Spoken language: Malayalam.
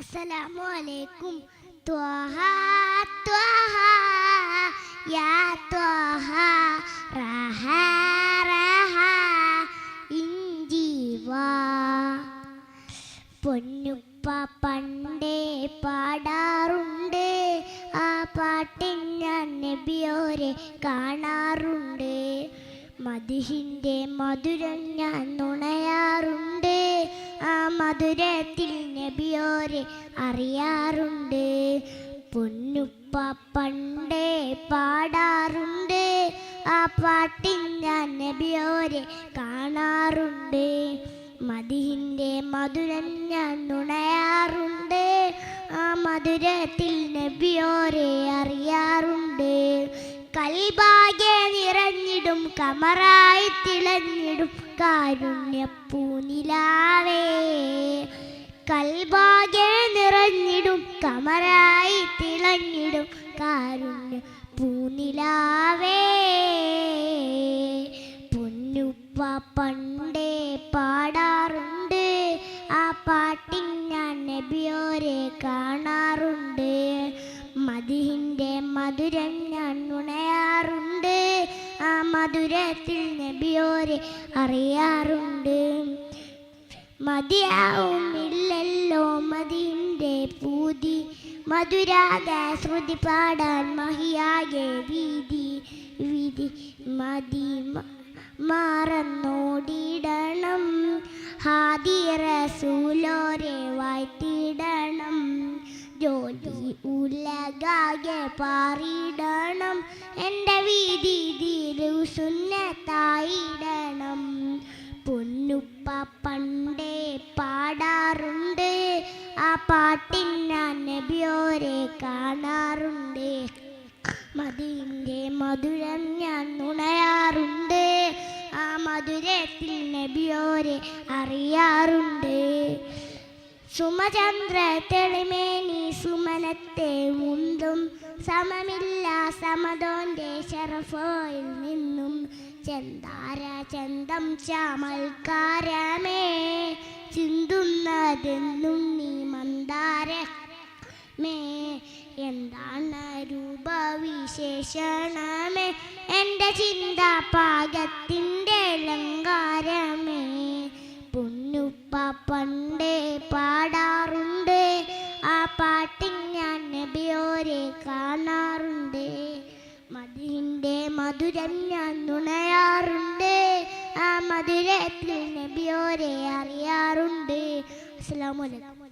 അസ്സലാമു അലൈക്കും യാ റഹ റഹ പൊന്നുപ്പ പണ്ടേ പാടാറുണ്ട്. ആ പാട്ടിൽ ഞാൻ നബിയോരെ കാണാറുണ്ട്. മധുഹിന്റെ മധുരം ഞാൻ നുണയാറുണ്ട്. മധുരത്തിൽ നബിയോരെ അറിയാറുണ്ട്. പൊന്നുപ്പ പണ്ടേ പാടാറുണ്ട്. ആ പാട്ടിൽ ഞാൻ നബിയോരെ കാണാറുണ്ട്. മതിഹിന്റെ മധുരം ഞാൻ നുണയാറുണ്ട്. ആ മധുരത്തിൽ നബിയോരെ അറിയാറുണ്ട്. കൽഭാഗ്യ നിറഞ്ഞിടും കമറായി തിളഞ്ഞിടും കാരുണ്യപ്പൂനിലാവേ. കൽഭാഗ്യ നിറഞ്ഞിടും കമറായി തിളഞ്ഞിടും കാരുണ്യ പൂനിലാവേ പൊന്നുപ്പ പണ്ടേ പാടാറുണ്ട് ആ പാട്ടിൽ ഞാൻ നബിയോരെ കാണാറുണ്ട്. മതിഹിന്റെ മധുരം ഞാൻ നുണയാറുണ്ട്. ആ മധുരത്തിൽ നബിയോരെ അറിയാറുണ്ട്. മതിയാവുമില്ലല്ലോ മതിന്റെ പൂതി. മധുരാത ശ്രുതി പാടാൻ മഹിയാകെ വീതി. വിധി മതി മാറന്നോടിടണം. ഹാദിറസൂലോരെ ഹാദി റസൂലോരെ വായ്ത്തിടണം ജോലി ഉലകാകെ പാറിടണം. എന്റെ വീതി തീരു സുന്നത്തായിടണം. പൊന്നുപ്പ പണ്ടേ പാടാറുണ്ട്. ആ പാട്ടിൽ ഞാൻ നബിയോരെ കാണാറുണ്ട്. മതിന്റെ മധുരം ഞാൻ നുണയാറുണ്ട്. ആ മധുരത്തിൽ നബിയോരെ അറിയാറുണ്ട്. സുമചന്ദ്ര തെളിമേനി സുമനത്തെ മുന്തും സമമില്ല സമതോന്റെ ഷറഫോയിൽ നിന്നും. ചെന്താര ചന്തം ചാമൽക്കാരമേ ചിന്തുന്നതെന്നും നീ മന്ദാര മേ. എന്താണ് രൂപവിശേഷണമേ? എന്റെ ചിന്ത പാകത്തിന്റെ പൊന്നുപ്പ പണ്ടേ പാടാറുണ്ട്. ആ പാട്ടിൽ ഞാൻ നബിയോരെ കാണാറുണ്ട്. മതിന്റെ മധുരം ഞാൻ നുണയാറുണ്ട്. ആ മധുരത്തിൽ നബിയോരെ അറിയാറുണ്ട്. അസ്സലാമു അലൈക്കും.